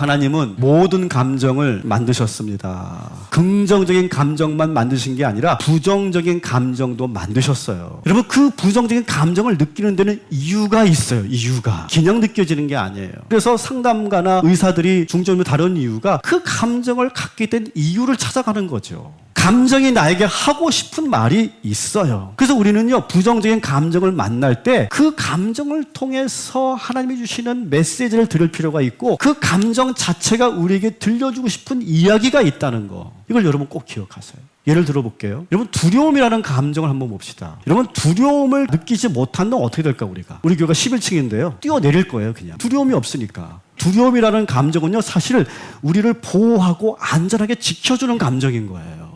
하나님은 모든 감정을 만드셨습니다. 긍정적인 감정만 만드신 게 아니라 부정적인 감정도 만드셨어요. 여러분 그 부정적인 감정을 느끼는 데는 이유가 있어요. 이유가 그냥 느껴지는 게 아니에요. 그래서 상담가나 의사들이 중점을 다룬 이유가 그 감정을 갖게 된 이유를 찾아가는 거죠. 감정이 나에게 하고 싶은 말이 있어요. 그래서 우리는요, 부정적인 감정을 만날 때 그 감정을 통해서 하나님이 주시는 메시지를 들을 필요가 있고 그 감정 자체가 우리에게 들려주고 싶은 이야기가 있다는 거. 이걸 여러분 꼭 기억하세요. 예를 들어볼게요. 여러분, 두려움이라는 감정을 한번 봅시다. 여러분, 두려움을 느끼지 못한다면 어떻게 될까, 우리가? 우리 교회가 11층인데요. 뛰어내릴 거예요, 그냥. 두려움이 없으니까. 두려움이라는 감정은요, 사실 우리를 보호하고 안전하게 지켜주는 감정인 거예요.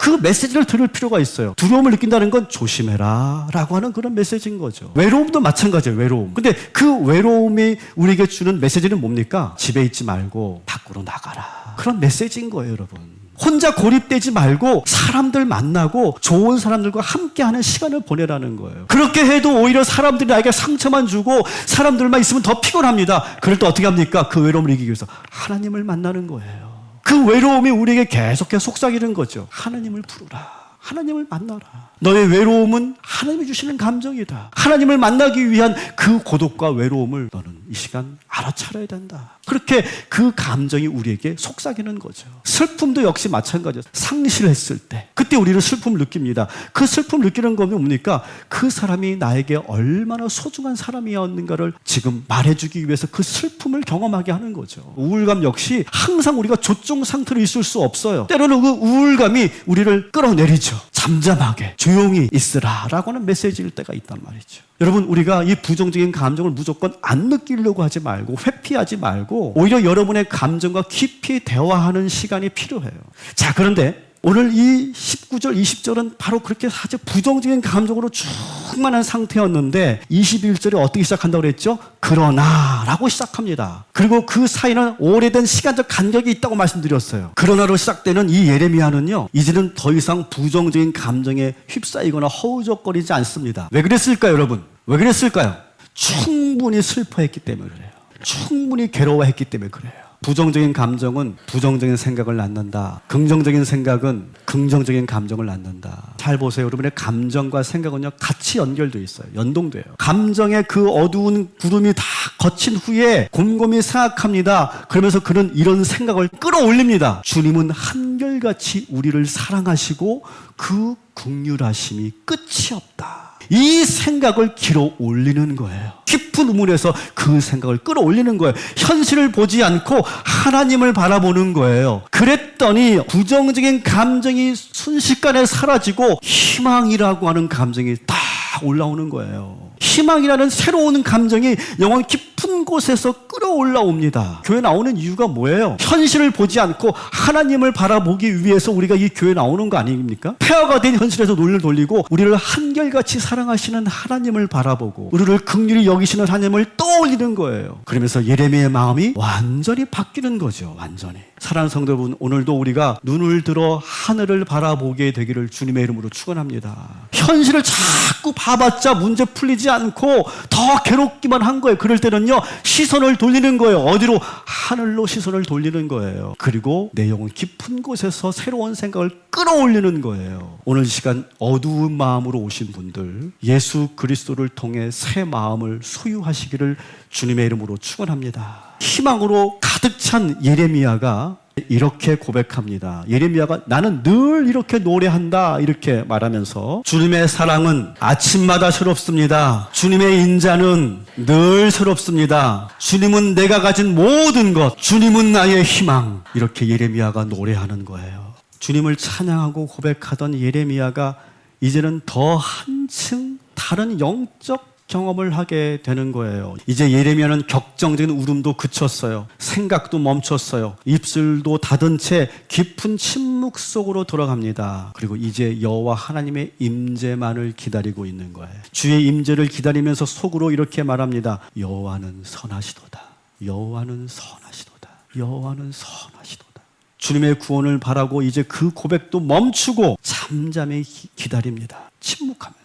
그 메시지를 들을 필요가 있어요. 두려움을 느낀다는 건 조심해라 라고 하는 그런 메시지인 거죠. 외로움도 마찬가지예요, 외로움. 근데 그 외로움이 우리에게 주는 메시지는 뭡니까? 집에 있지 말고 밖으로 나가라. 그런 메시지인 거예요, 여러분. 혼자 고립되지 말고 사람들 만나고 좋은 사람들과 함께하는 시간을 보내라는 거예요. 그렇게 해도 오히려 사람들이 나에게 상처만 주고 사람들만 있으면 더 피곤합니다. 그럴 때 어떻게 합니까? 그 외로움을 이기기 위해서 하나님을 만나는 거예요. 그 외로움이 우리에게 계속해서 속삭이는 거죠. 하나님을 부르라. 하나님을 만나라. 너의 외로움은 하나님이 주시는 감정이다. 하나님을 만나기 위한 그 고독과 외로움을 너는 이 시간 알아차려야 된다. 그렇게 그 감정이 우리에게 속삭이는 거죠. 슬픔도 역시 마찬가지예요. 상실했을 때. 그때 우리는 슬픔을 느낍니다. 그 슬픔을 느끼는 거는 뭡니까? 그 사람이 나에게 얼마나 소중한 사람이었는가를 지금 말해주기 위해서 그 슬픔을 경험하게 하는 거죠. 우울감 역시 항상 우리가 조종 상태로 있을 수 없어요. 때로는 그 우울감이 우리를 끌어내리죠. 잠잠하게 조용히 있으라라고 하는 메시지일 때가 있단 말이죠. 여러분 우리가 이 부정적인 감정을 무조건 안 느끼려고 하지 말고 회피하지 말고 오히려 여러분의 감정과 깊이 대화하는 시간이 필요해요. 자 그런데 오늘 이 19절, 20절은 바로 그렇게 아주 부정적인 감정으로 충만한 상태였는데 21절에 어떻게 시작한다고 그랬죠? 그러나 라고 시작합니다. 그리고 그 사이는 오래된 시간적 간격이 있다고 말씀드렸어요. 그러나로 시작되는 이 예레미야는요, 이제는 더 이상 부정적인 감정에 휩싸이거나 허우적거리지 않습니다. 왜 그랬을까요, 여러분? 왜 그랬을까요? 충분히 슬퍼했기 때문에 그래요. 충분히 괴로워했기 때문에 그래요. 부정적인 감정은 부정적인 생각을 낳는다. 긍정적인 생각은 긍정적인 감정을 낳는다. 잘 보세요. 여러분의 감정과 생각은요, 같이 연결돼 있어요. 연동돼요. 감정의 그 어두운 구름이 다 거친 후에 곰곰이 생각합니다. 그러면서 그는 이런 생각을 끌어올립니다. 주님은 한결같이 우리를 사랑하시고 그 국률하심이 끝이 없다. 이 생각을 길어 올리는 거예요. 깊은 우물에서 그 생각을 끌어올리는 거예요. 현실을 보지 않고 하나님을 바라보는 거예요. 그랬더니 부정적인 감정이 순식간에 사라지고 희망이라고 하는 감정이 딱 올라오는 거예요. 희망이라는 새로운 감정이 영혼 깊은 곳에서 끌어올라옵니다. 교회 나오는 이유가 뭐예요? 현실을 보지 않고 하나님을 바라보기 위해서 우리가 이 교회 나오는 거 아닙니까? 폐허가 된 현실에서 눈을 돌리고 우리를 한결같이 사랑하시는 하나님을 바라보고 우리를 극률히 여기시는 하나님을 떠올리는 거예요. 그러면서 예레미야의 마음이 완전히 바뀌는 거죠. 완전히. 사랑하는 성도 여러분, 오늘도 우리가 눈을 들어 하늘을 바라보게 되기를 주님의 이름으로 축원합니다. 현실을 자꾸 봐봤자 문제 풀리지 않고 더 괴롭기만 한 거예요. 그럴 때는요, 시선을 돌리는 거예요. 어디로? 하늘로 시선을 돌리는 거예요. 그리고 내 영혼 깊은 곳에서 새로운 생각을 끌어올리는 거예요. 오늘 이 시간 어두운 마음으로 오신 분들, 예수 그리스도를 통해 새 마음을 소유하시기를 주님의 이름으로 축원합니다. 희망으로 가득 찬 예레미야가 이렇게 고백합니다. 예레미야가 나는 늘 이렇게 노래한다 이렇게 말하면서 주님의 사랑은 아침마다 새롭습니다. 주님의 인자는 늘 새롭습니다. 주님은 내가 가진 모든 것, 주님은 나의 희망. 이렇게 예레미야가 노래하는 거예요. 주님을 찬양하고 고백하던 예레미야가 이제는 더 한층 다른 영적 경험을 하게 되는 거예요. 이제 예레미야는 격정적인 울음도 그쳤어요. 생각도 멈췄어요. 입술도 닫은 채 깊은 침묵 속으로 돌아갑니다. 그리고 이제 여호와 하나님의 임재만을 기다리고 있는 거예요. 주의 임재를 기다리면서 속으로 이렇게 말합니다. 여호와는 선하시도다. 여호와는 선하시도다. 여호와는 선하시도다. 주님의 구원을 바라고 이제 그 고백도 멈추고 잠잠히 기- 기다립니다. 침묵하면서.